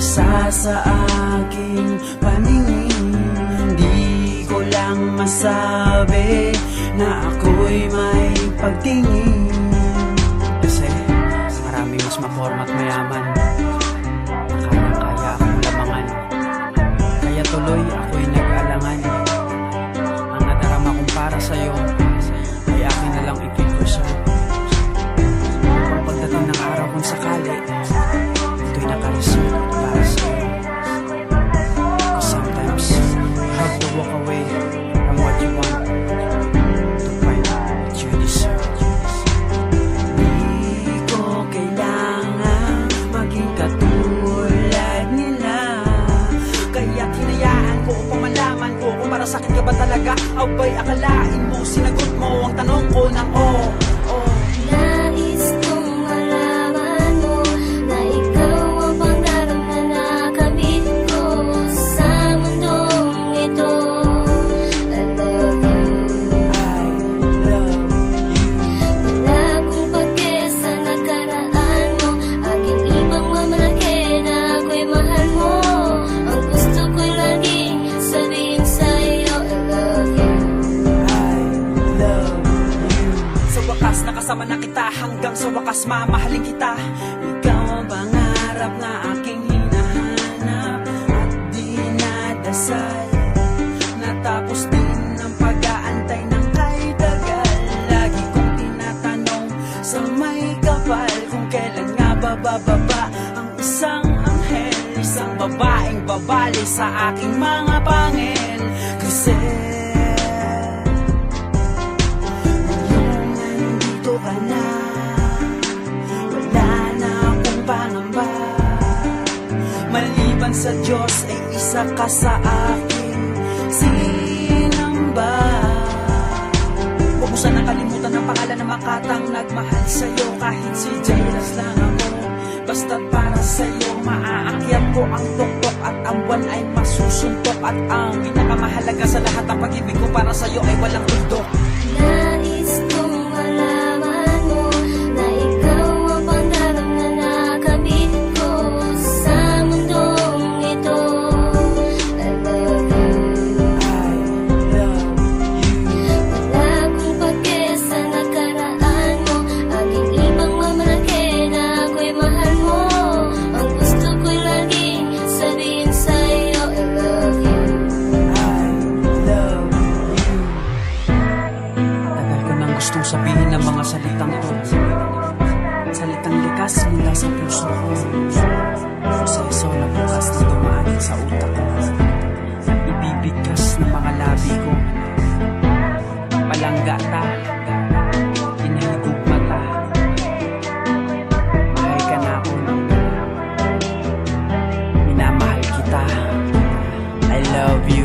sa aking paningin Hindi ko lang masabi na ako'y may pagtingin. Kasi maraming mas maporma at mayaman ko upang malaman ko Kung para sa'kin ka ba talaga? Abay akalain mo? Sinagot mo ang tanong ko ng oh nakasama na kita hanggang sa wakas mamahalin kita. Ikaw ang pangarap na aking hinahanap At dinadasal Natapos din ang pag-aantay ng kay tagal Lagi kong tinatanong sa may kapal Kung kailan nga bababa ang isang anghel? Isang babaeng babali sa aking mga pangil. Kasi ka na. Wala na akong pangamba. Maliban sa Diyos ay isa ka sa aking sinamba. Huwag mo sanang kalimutan ang pangalan ng makatang nagmahal sa'yo. Kahit si Jairus lang ako Basta't para sa'yo. Maaakyat ko ang tuktok At ang buwan ay masusuntok. At ang pinakamahalaga sa lahat Ang pag-ibig ko para sa'yo ay walang tuldok salitang to. Salitang likas mula sa puso ko. Proseso na bukas na dumating sa utak ko. Ibibigkas ng mga labi ko. Palangga ta. Inahigog mata. Mahal ka na ako. Minamahal kita. I love you